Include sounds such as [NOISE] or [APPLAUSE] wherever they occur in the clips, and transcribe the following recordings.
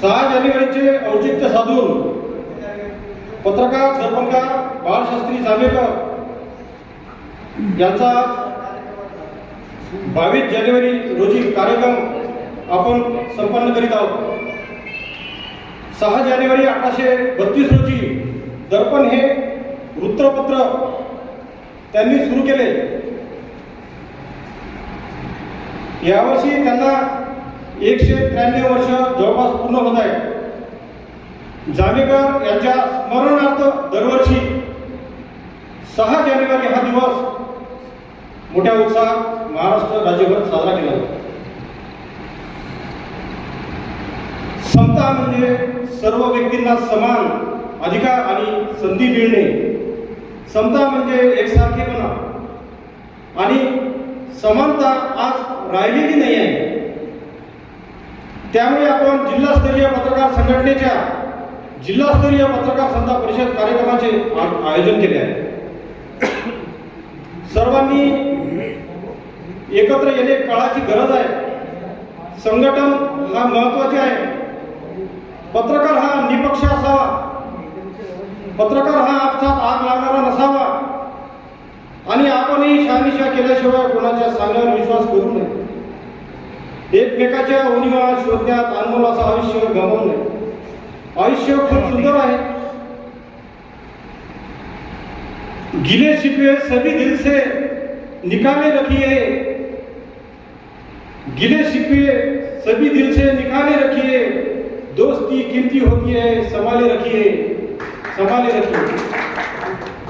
सहा जानेवारीचे औचित्य साधून पत्रकार दर्पणकार बाळशास्त्री जांभेकर यांचा बावीस जानेवारी रोजी कार्यक्रम आपण संपन्न करीत आहोत. सहा जानेवारी अठराशे बत्तीस रोजी दर्पण हे वृत्तपत्र त्यांनी सुरू केले. यावर्षी त्यांना एकशे त्र्याण्णव वर्ष जवळपास पूर्ण होत आहे जावेकर यांच्या स्मरणार्थ दरवर्षी सहा जानेवारी हा दिवस मोठ्या उत्साहात महाराष्ट्र राज्यभर साजरा केला जातो. समता म्हणजे सर्व व्यक्तींना समान अधिकार आणि संधी मिळणे. समता म्हणजे एकसारखेपणा आणि समानता आज राहिलेली नाही आहे. त्यामुळे आपण जिल्हास्तरीय पत्रकार संघटनेच्या जिल्हास्तरीय पत्रकार संता परिषद कार्यक्रमाचे आयोजन केले आहे. सर्वांनी एकत्र येणे काळाची गरज आहे. संघटन हा महत्त्वाचे आहे. पत्रकार हा निपक्ष असावा. पत्रकार हा आपसात आग लागणारा नसावा. आणि आपणही शहानिशा केल्याशिवाय कोणाच्या सांगण्यावर विश्वास करू नये. एकमेकाच्या उणिवा शोधण्यात अनमोल असं आयुष्य गमावू नये. आयुष्य खूप सुंदर आहे. गिले शिकवे सभी दिल से निकाले रखिए. गिले शिकवे सभी दिल से निकाले रखिए. दोस्ती कीमती होती है संभाले रखिए. संभाले रखिए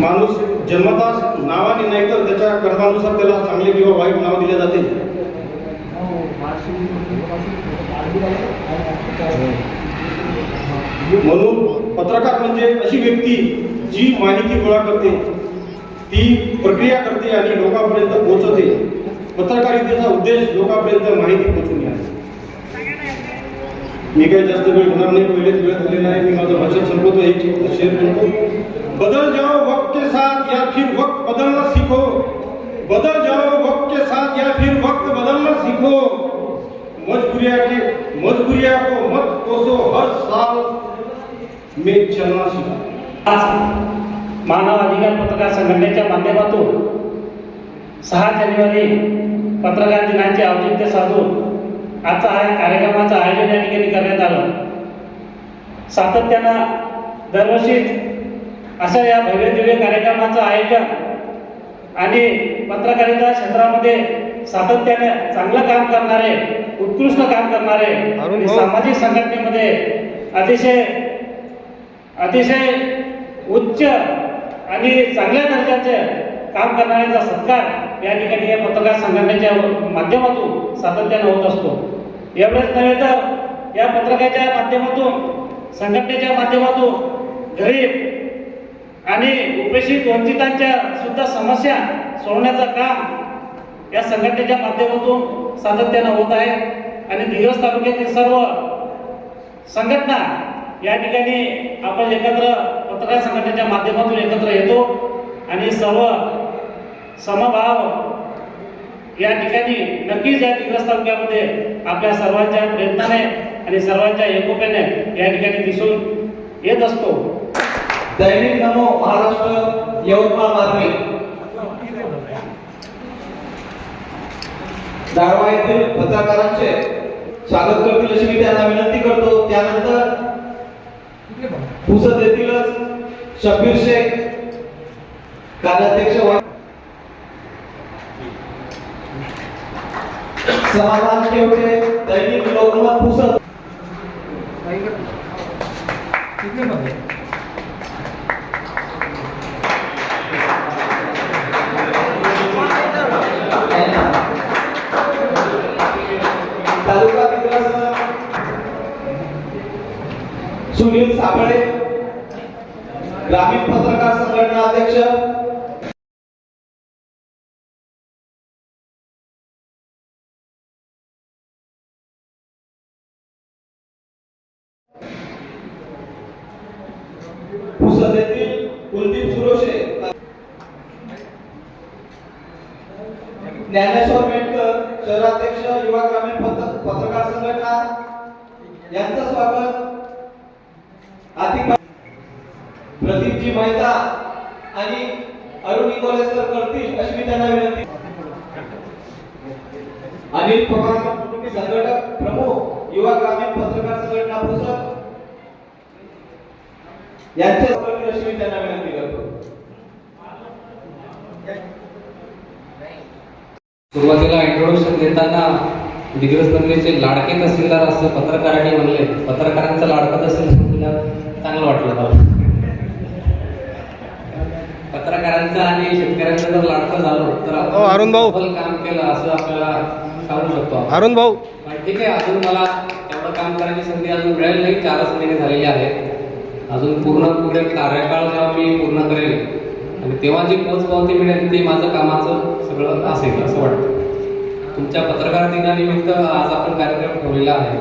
माणूस जन्मताच नावाने नाही तर त्याच्या कर्मानुसार त्याला चांगले किंवा वाईट नाव दिले जाते. म्हणून पत्रकार म्हणजे अशी व्यक्ती जी माहिती गोळा करते ती प्रक्रिया करते आणि लोकांपर्यंत पोहोचते पत्रकारितेचा उद्देश लोकांपर्यंत माहिती पोहोचून घ्या. मी काही जास्त वेळ होणार नाही पहिलेच वेळ झालेला आहे. मी माझं भाषण संपवतो. एक शेअर करतो. बदल जाओ वक्त के साथ या फिर वक्त बदलना सीखो. बदल जाओ वक्त के साथ या फिर वक्त बदलना सीखो. मजबूरिया के मजबूरिया को मत कोसो हर साल में चलना सीखो। आज मानव अधिकार पत्रकार संघटनेच्या माध्यमातून सहा जानेवारी पत्रकार दिनाचे औचित्य साधून आजचा हा कार्यक्रमाचं आयोजन या ठिकाणी करण्यात आलं. सातत्यानं दरवर्षी अशा या भव्य दिव्य कार्यक्रमाचं आयोजन आणि पत्रकारिता क्षेत्रामध्ये सातत्याने चांगलं काम करणारे उत्कृष्ट काम करणारे सामाजिक संघटनेमध्ये अतिशय अतिशय उच्च आणि चांगल्या दर्जाचे काम करणाऱ्यांचा सत्कार या ठिकाणी या पत्रकार संघटनेच्या माध्यमातून सातत्याने होत असतो. एवढंच नव्हे तर या पत्रकाच्या माध्यमातून संघटनेच्या माध्यमातून गरीब आणि उपेक्षित वंचितांच्या सुद्धा समस्या सोडवण्याचं काम या संघटनेच्या माध्यमातून सातत्यानं होत आहे. आणि दिवस तालुक्यातील सर्व संघटना या ठिकाणी आपण एकत्र पत्रकार संघटनेच्या माध्यमातून एकत्र येतो. आणि सर्व समभाव. या ठिकाणी नक्कीच या दिग्रस तालुक्यामध्ये आपल्या सर्वांच्या प्रयत्नाने आणि सर्वांच्या एकोप्याने या ठिकाणी दिसून येत असतो. दैनिक नमो महाराष्ट्र यवतमाळ बातमी दारवा येथील पत्रकारांचे स्वागत करतील अशी मी त्यांना विनंती करतो. त्यानंतर पुसद येथीलच शब्बीर शेख कार्याध्यक्ष वा- समाधान केवटे दैनिक लोकमत विकास सुनील साबळे ग्रामीण पत्रकार संघटना अध्यक्ष पुसद येथील कुलदीप सुरोशे ज्ञानेश्वर मेटकर शहराध्यक्ष युवा ग्रामीण पत्र- पत्रकार संघटना यांचं स्वागत आतिक प्रदीपजी मेहता आणि अरुणी निकोले सर करतील अशी मी त्यांना विनंती अनिल पवार संघटक प्रमुख युवा ग्रामीण पत्रकार संघटना पुस्तक. यांचे अशी मी त्यांना विनंती करतो. सुरुवातीला इंट्रोडक्शन देताना दिग्रज नगरीचे लाडके तहसीलदार असं पत्रकारांनी म्हणले. पत्रकारांचा लाडका तहसीलदार चांगलं वाटलं मला. पत्रकारांचा आणि शेतकऱ्यांचा जर लाडकं झालो तर हो, अरुण भाऊ. काम केलं असं आपल्याला सांगू शकतो आपण. अरुण भाऊ. पण ठीक आहे अजून मला तेवढं काम करायची संधी अजून मिळेल नाही चारच महिने झालेले आहेत. अजून पूर्ण पुढे कार्यकाळ जेव्हा मी पूर्ण करेल आणि तेव्हा जी पोचपावती मिळेल ते माझं कामाचं सगळं असेल असं वाटतं. तुमच्या पत्रकार दिनानिमित्त आज आपण कार्यक्रम ठेवलेला आहे.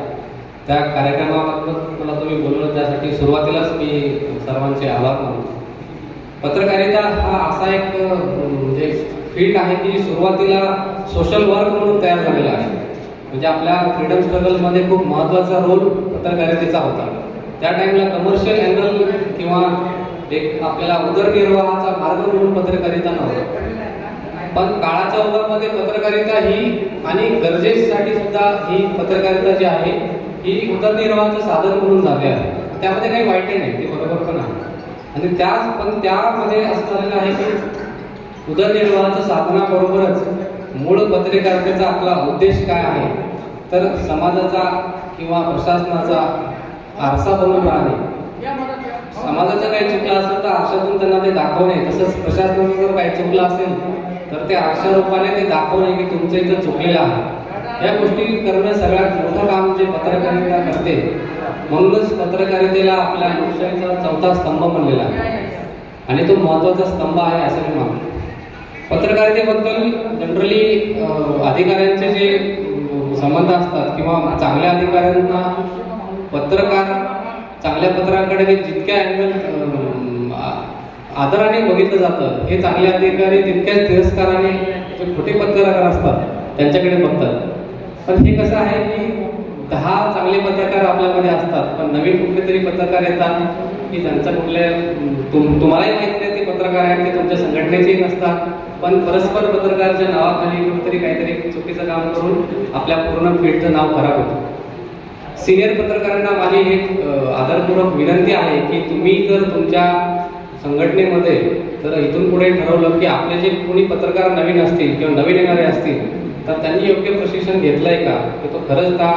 त्या कार्यक्रमाबद्दल मला तुम्ही बोलवलं त्यासाठी सुरुवातीलाच मी सर्वांचे आभार मानतो. पत्रकारिता हा असा एक म्हणजे फील्ड आहे की सुरुवातीला सोशल वर्क म्हणून तयार झालेला आहे. म्हणजे आपल्या फ्रीडम स्ट्रगलमध्ये खूप महत्त्वाचा रोल पत्रकारितेचा होता. त्या टाईमला कमर्शियल अँगल किंवा एक आपल्याला उदरनिर्वाहाचा मार्ग म्हणून पत्रकारिता नव्हता. पण काळाच्या ओघामध्ये पत्रकारिता ही आणि गरजेसाठी सुद्धा ही पत्रकारिता जी आहे ही उदरनिर्वाहाचं साधन म्हणून झाले आहे. त्यामध्ये काही वाईटही नाही ते बरोबर पण आणि त्या पण त्यामध्ये असं झालेलं आहे की उदरनिर्वाहाचं साधनाबरोबरच मूळ पत्रकारितेचा आपला उद्देश काय आहे? तर समाजाचा किंवा प्रशासनाचा आरसा बनून राहणे समाजाचा काही चुकला असेल तर आरशातून त्यांना ते दाखवणे तसंच प्रशासनाचं जर काही चुकलं असेल तर ते आरशा रूपाने ते दाखवणे की तुमचं इथं चुकलेलं आहे. या गोष्टी करणं सगळ्यात मोठं काम जे पत्रकारिता करते म्हणूनच पत्रकारितेला आपल्या लोकशाहीचा चौथा स्तंभ म्हणलेला आहे. आणि तो महत्त्वाचा स्तंभ आहे असं मी मानतो. पत्रकारितेबद्दल जनरली अधिकाऱ्यांचे जे संबंध असतात किंवा चांगल्या अधिकाऱ्यांना पत्रकार चांगल्या पत्रकाराकडे जितक्या अँगल आदराने बघितलं जातं हे चांगले अधिकारी तितक्याच तिरस्काराने जे खोटे पत्रकार असतात त्यांच्याकडे बघतात. पण हे कसं आहे की दहा चांगले पत्रकार आपल्यामध्ये असतात पण नवीन कुठले तरी पत्रकार येतात की ज्यांचं कुठले तुम तुम्हालाही माहिती नाही ते पत्रकार आहेत ते तुमच्या संघटनेचेही नसतात. पण परस्पर पत्रकाराच्या नावाखाली कुठेतरी काहीतरी चुकीचं काम करून आपल्या पूर्ण फील्डचं नाव खराब होतं. सिनियर पत्रकारांना माझी एक आदरपूर्वक विनंती आहे की तुम्ही जर तुमच्या संघटनेमध्ये जर इथून पुढे ठरवलं की आपले जे कोणी पत्रकार नवीन असतील किंवा नवीन येणारे असतील तर त्यांनी योग्य प्रशिक्षण घेतलंय का? की तो खरंच त्या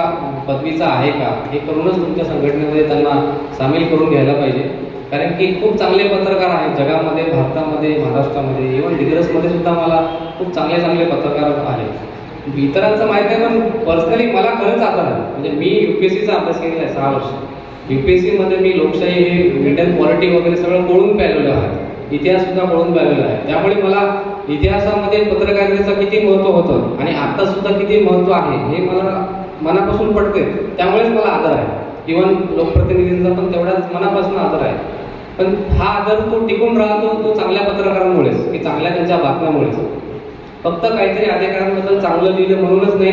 पदवीचा आहे का? हे करूनच तुमच्या संघटनेमध्ये त्यांना सामील करून घ्यायला पाहिजे. कारण की खूप चांगले पत्रकार आहेत जगामध्ये भारतामध्ये महाराष्ट्रामध्ये. इव्हन डिग्रसमध्ये सुद्धा मला खूप चांगले चांगले पत्रकार आहेत. इतरांचं माहीत नाही पण पर्सनली मला खरंच आता म्हणजे मी यू पी एस सीचा अभ्यास केलेला आहे सहा वर्ष. यू पी एस सीमध्ये मी लोकशाही हे इंडियन पॉलिटी वगैरे सगळं कोळून प्यालेलं आहे. इतिहास सुद्धा पळून प्यालेला आहे. त्यामुळे मला इतिहासामध्ये पत्रकारितेचं किती महत्त्व होतं आणि आता सुद्धा किती महत्त्व आहे हे मला मनापासून पडते त्यामुळेच मला आदर आहे. इव्हन लोकप्रतिनिधींचा पण तेवढ्याच मनापासून आदर आहे. पण हा आदर तो टिकून राहतो तो चांगल्या पत्रकारांमुळेच की चांगल्या त्यांच्या बातम्यामुळेच. फक्त काहीतरी अधिकाऱ्यांबद्दल चांगलं लिहिलं म्हणूनच नाही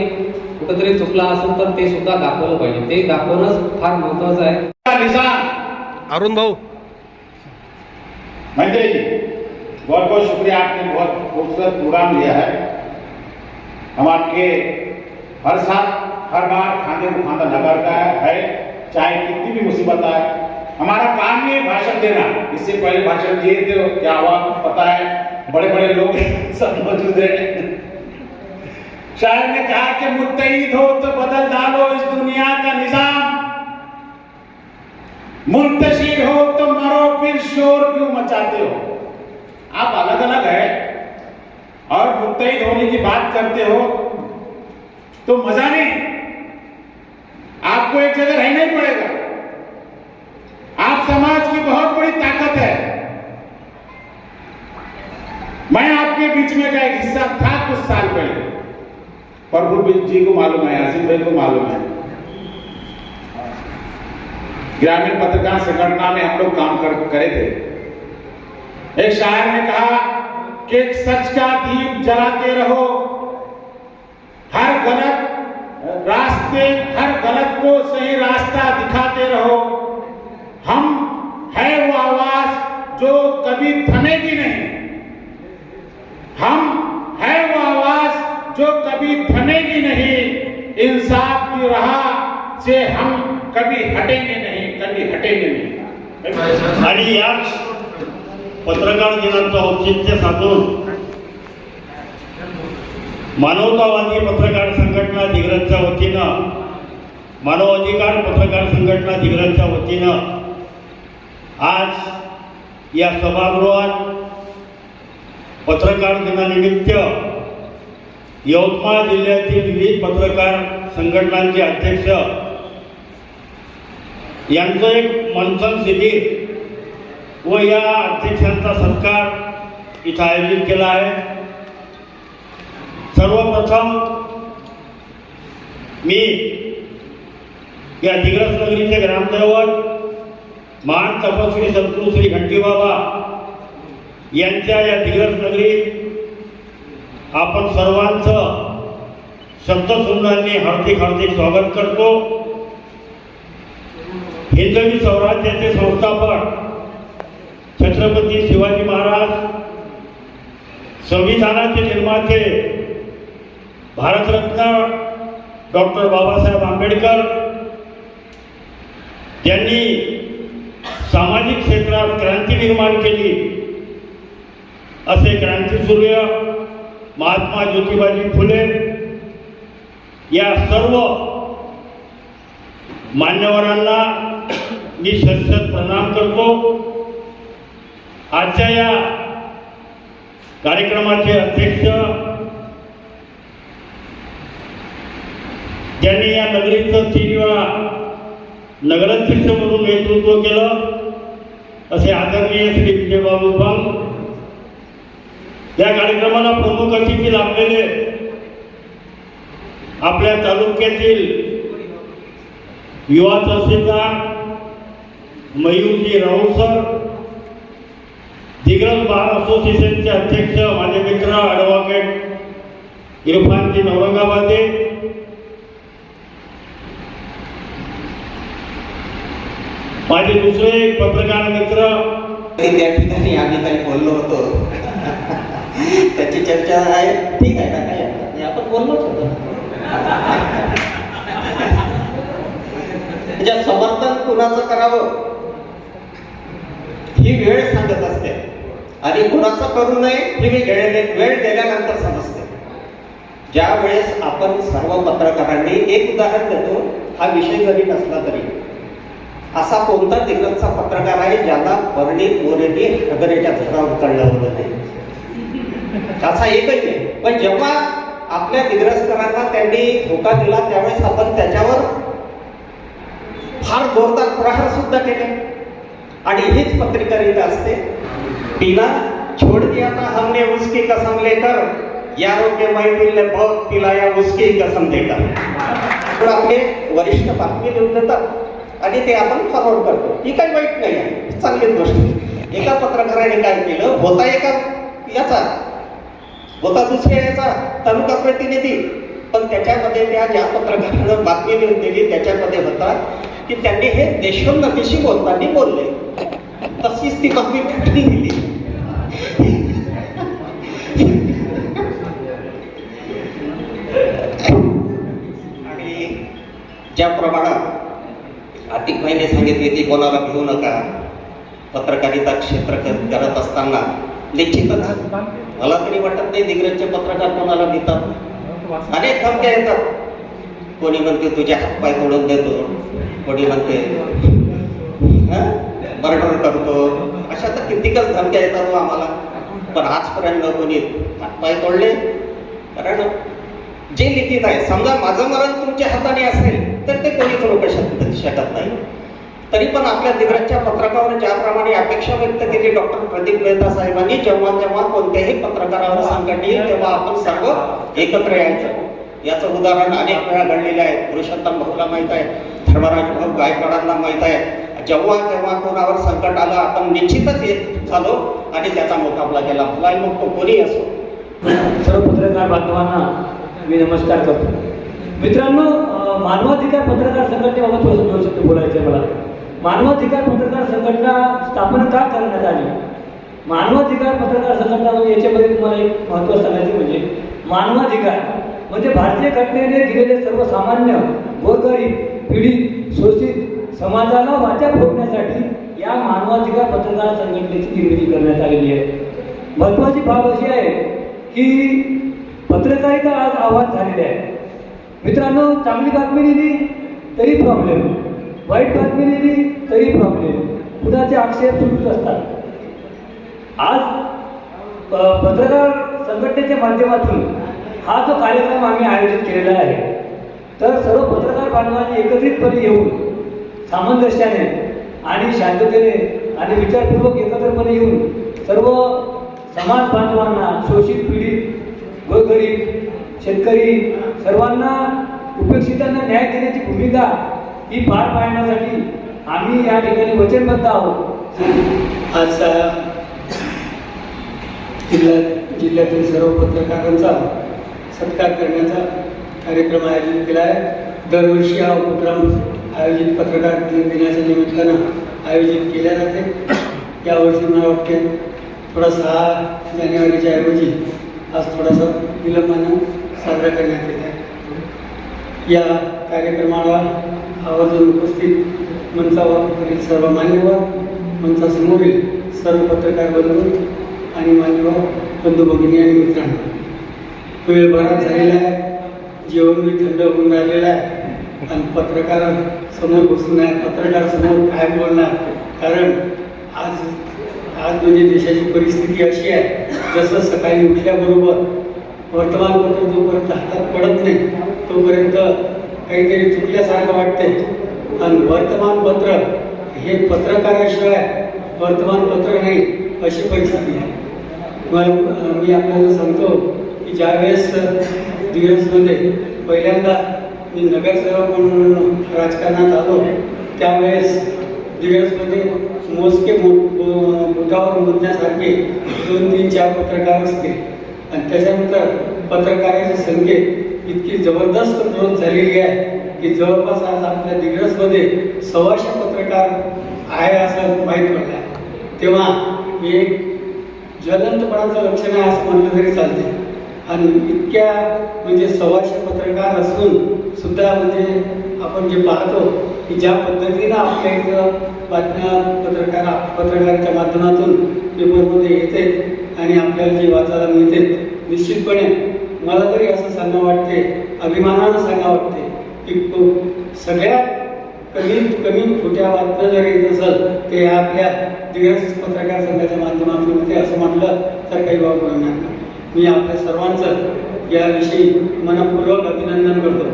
कुठंतरी चुकला असेल तर ते सुद्धा दाखवलं पाहिजे. ते दाखवणंच फार महत्वाचं आहे. अरुण भाऊ महेंद्र जी, बहुत बहुत शुक्रिया, आपने बहुत खूबसूरत प्रोग्राम लिया है। हम आपके हर साल, हर बार खाने को खाना नगरता है चाहे कितनी भी मुसीबत आए। हमारा काम ही भाषण देना। इससे पहले भाषण दिए थे क्या हुआ, पता है बड़े बड़े लोग [LAUGHS] सब मौजूद हैं शायर ने कहा कि मुत्तईद हो तो बदल डालो इस दुनिया का निज़ाम। मुंतशिर हो तो मरो, फिर शोर क्यों मचाते हो? आप अलग अलग है और मुत्तैद होने की बात करते हो तो मज़ा नहीं। आपको एक जगह रहना ही पड़ेगा। आप समाज की बहुत बड़ी ताकत है। मैं आपके बीच में का एक हिस्सा था कुछ साल पहले प्रभु जी को मालूम है आसिफ भाई को मालूम है। ग्रामीण पत्रकार संगठना में हम लोग काम कर, करे थे। एक शायर ने कहा कि एक सच का दीप जलाते रहो। हर गलत रास्ते, हर गलत को सही रास्ता दिखाते रहो। हम है वो आवाज़ जो कभी थमेगी नहीं। हम है वो आवाज़ जो कभी थमेगी नहीं। इंसाफ की राह से हम कभी हटेंगे नहीं। कभी हटेंगे आणि याच पत्रकार दिनाचं औचित्य साधून मानवतावादी पत्रकार संघटना दिग्रजच्या वतीनं मानवाधिकार पत्रकार संघटना दिग्रजच्या वतीनं आज या सभागृहात पत्रकार दिनानिमित्त यवतमाळ जिल्ह्यातील विविध पत्रकार संघटनांचे अध्यक्ष यांचं एक मंथन शिबिर व या अध्यक्षांचा सत्कार इथं आयोजित केला आहे. सर्वप्रथम मी या दिग्रस नगरीचे ग्रामदैवत महान तपस्वी सद्गुरू श्री घंटीबाबा यांच्या या दिग्रस नगरीत आपण सर्वांचं शब्दसुंदरांनी हार्दिक हार्दिक स्वागत करतो. हिंदवी स्वराज्याचे संस्थापक छत्रपती शिवाजी महाराज संविधानाचे निर्माते भारतरत्न डॉक्टर बाबासाहेब आंबेडकर त्यांनी सामाजिक क्षेत्रात क्रांती निर्माण केली. असे क्रांतीसूर्य महात्मा ज्योतिबाजी फुले या सर्व मान्यवरांना मी सतसत प्रणाम करतो. आजच्या या कार्यक्रमाचे अध्यक्ष ज्यांनी या नगरीचं तीन वेळा नगराध्यक्ष म्हणून नेतृत्व केलं असे आदरणीय श्री विजयबाबू बंग या कार्यक्रमाला प्रमुख अतिथी लाभलेले आपल्या तालुक्यातील युवा तहसीलदार मयूरजी राऊत सर दिग्रज बार असोसिएशनचे अध्यक्ष माझे मित्र ॲडव्होकेट इरफानजी औरंगाबादे माझे दुसरे पत्रकार मित्र त्या ठिकाणी आम्ही काही बोललो होतो. त्याची चर्चा आहे. ठीक आहे ना काही आपण बोललोच होतो. त्याच्या समर्थन कुणाचं करावं? ही वेळ सांगत असते. आणि कुणाचा करू नये हे मी वेळ वेळ दिल्यानंतर समजते. ज्या वेळेस आपण सर्व पत्रकारांनी एक उदाहरण देतो हा विषय जरी नसला तरी. असा कोणता दिग्गजचा पत्रकार आहे ज्याला बर्णी मोरेने हगरेच्या झाडावर चढवलं नाही? असा एकच आहे. पण जेव्हा आपल्या दिग्रजकरांना त्यांनी धोका दिला त्यावेळेस आपण त्याच्यावर फार जोरदार प्रहार सुद्धा केले. आणि हीच पत्रकारिता असते. तिला छोड़ दिया था हमने उसकी कसम लेकर. यारों के महफिल ने बहुत पिलाया उसकी कसम देकर. तर आपले वरिष्ठ बातमी लिहून देतात आणि ते आपण फॉरवर्ड करतो. ही काही वाईट नाही आहे. चांगलीच गोष्ट एका पत्रकाराने काय केलं? होता एका याचा. होता दुसऱ्या याचा. तालुका प्रतिनिधी. पण त्याच्यामध्ये त्या ज्या पत्रकारानं बातमी लिहून दिली त्याच्यामध्ये होता की त्यांनी हे देशोन्नतीशी बोलताना बोलले. तशीच ती बातमी फुटली गेली आणि ज्या प्रमाणात आतिक भाईने सांगितले की कोणाला घेऊ नका पत्रकारिता क्षेत्र करत असताना निश्चितच मला तरी वाटत नाही दिग्रजचे पत्रकार कोणाला भितात अनेक धमक्या येतात कोणी म्हणते तुझे हातपाय तोडून देतो. कोणी म्हणते मर्डर करतो. अशा तर कितीकच धमक्या येतात हो आम्हाला. पण आजपर्यंत कोणी हातपाय तोडले? कारण जे लिखित आहे समजा माझं मरण तुमच्या हाताने असेल तर ते कोणीच रोखू शकत शकत नाही. तरी पण आपल्या दिग्रजच्या पत्रकावर ज्याप्रमाणे अपेक्षा व्यक्त केली डॉक्टर प्रदीप मेहता साहेबांनी जेव्हा जेव्हा कोणत्याही पत्रकारावर संकट येईल तेव्हा आपण सर्व एकत्र यायचं. याचं उदाहरण अनेक वेळा घडलेलं आहे. पुरुषोत्तम भाऊला माहीत आहे धर्मराज भाऊ गायकवाडांना माहीत आहे. जेव्हा तेव्हा कोणावर संकट आलं आपण निश्चितच येत झालो आणि त्याचा मुकाबला केला. भलाई मग तो कोणी असो. सर्व पत्रकार बांधवांना मी नमस्कार करतो. मित्रांनो मानवाधिकार पत्रकार संघटनेबाबत थोडंसं दोन शब्द बोलायचे मला. मानवाधिकार पत्रकार संघटना स्थापन का करण्यात आली? मानवाधिकार पत्रकार संघटना म्हणजे याच्यामध्ये तुम्हाला एक महत्त्व सांगायचं म्हणजे मानवाधिकार म्हणजे भारतीय घटनेने दिलेले सर्वसामान्य गोरगरीब पीडित शोषित समाजाला वाचा फोडण्यासाठी या मानवाधिकार पत्रकार संघटनेची निर्मिती करण्यात आलेली आहे. महत्वाची बाब अशी आहे की पत्रकारिता आज आवाज झालेली आहे. मित्रांनो चांगली बातमी दिली तरी प्रॉब्लेम वाईट बातमी दिली तरी प्रॉब्लेम कुणाचे आक्षेप सुरूच असतात. आज पत्रकार संघटनेच्या माध्यमातून हा जो कार्यक्रम आम्ही आयोजित केलेला आहे तर सर्व पत्रकार बांधवांनी एकत्रितपणे येऊन सामंजस्याने आणि शांततेने आणि विचारपूर्वक एकत्रपणे येऊन सर्व समाज बांधवांना शोषित पीडित गोरगरीब शेतकरी सर्वांना उपेक्षितांना न्याय देण्याची भूमिका ही पार पाडण्यासाठी आम्ही या ठिकाणी वचनबद्ध आहोत. आज जिल्ह्यात जिल्ह्यातील सर्व पत्रकारांचा सत्कार करण्याचा कार्यक्रम आयोजित केला आहे. दरवर्षी हा उपक्रम आयोजित पत्रकार दिन दिनाच्या निमित्तानं आयोजित केल्या जाते. यावर्षी मला वाटते थोडा सहा जानेवारीच्या ऐवजी आज थोडासा विलंबानं साजरा करण्यात येत आहे. या कार्यक्रमाला आवर्जून उपस्थित मंचावरील सर्व मान्यवर मंचासमोरील सर्व पत्रकार बंधू आणि मान्यवर बंधू भगिनी आणि मित्रांनो. वेळ बराच झालेला आहे. जेवण मी थंड होऊन राहिलेलं आहे. आणि पत्रकार समोर बसून आहे. पत्रकार समोर काय बोलणार? कारण आज आज म्हणजे देशाची परिस्थिती अशी आहे. जसं सकाळी उठल्याबरोबर वर्तमानपत्र जोपर्यंत हातात पडत नाही तोपर्यंत काहीतरी चुकल्यासारखं वाटते आणि वर्तमानपत्र हे पत्रकाराशिवाय वर्तमानपत्र नाही अशी परिस्थिती आहे. मग मी आपल्याला सांगतो की ज्यावेळेस दिवसमध्ये पहिल्यांदा मी नगरसेवक म्हणून राजकारणात आलो त्यावेळेस दिवसमध्ये मोजके मो बोटावर मोजण्यासारखे दोन तीन चार पत्रकार असते. आणि त्याच्यानंतर पत्रकाराचे संख्या इतकी जबरदस्त नोंद झालेली आहे की जवळपास आज आपल्या दिग्रसमध्ये सव्वाशे पत्रकार आहे असं माहीत पडलं आहे. तेव्हा मी एक ज्वलंतपणाचं लक्षण आहे असं म्हटलं तरी चालते आणि इतक्या म्हणजे सव्वाशे पत्रकार असून सुद्धा म्हणजे आपण जे पाहतो की ज्या पद्धतीनं आपल्या इथं बातम्या पत्रकार पत्रकाराच्या माध्यमातून पेपरमध्ये येते आणि आपल्याला जे वाचायला मिळते निश्चितपणे मला तरी असं सांगा वाटते अभिमानानं सांगा वाटते की सगळ्यात कमी कमी खोट्या बातम्या जर येत असेल ते आपल्या दिग्रस पत्रकार संघाच्या माध्यमातून होते असं म्हटलं तर काही वाव मिळणार नाही. मी आपल्या सर्वांचं याविषयी मनपूर्वक अभिनंदन करतो.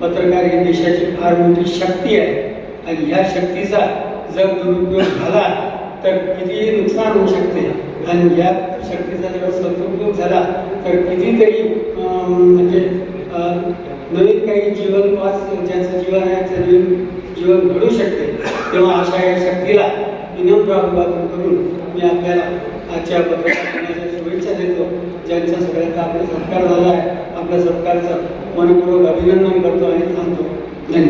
पत्रकार ही देशाची फार मोठी शक्ती आहे. आणि या शक्तीचा जर दुरुपयोग झाला तर कितीही नुकसान होऊ शकते. आणि या शक्तीचा जेव्हा सदुपयोग झाला तर कितीतरी म्हणजे नवीन काही जीवन पास ज्याचं जीवन आहे त्याचं जीवन जीवन घडू शकते. तेव्हा अशा या शक्तीला विनम्र अभिवादन करून मी आपल्याला आजच्या पत्रकार शुभेच्छा देतो. ज्यांचा सगळ्यांचा आपला सत्कार झाला आहे आपल्या सत्कारचं मनपूर्वक अभिनंदन करतो आणि थांबतो. धन्यवाद.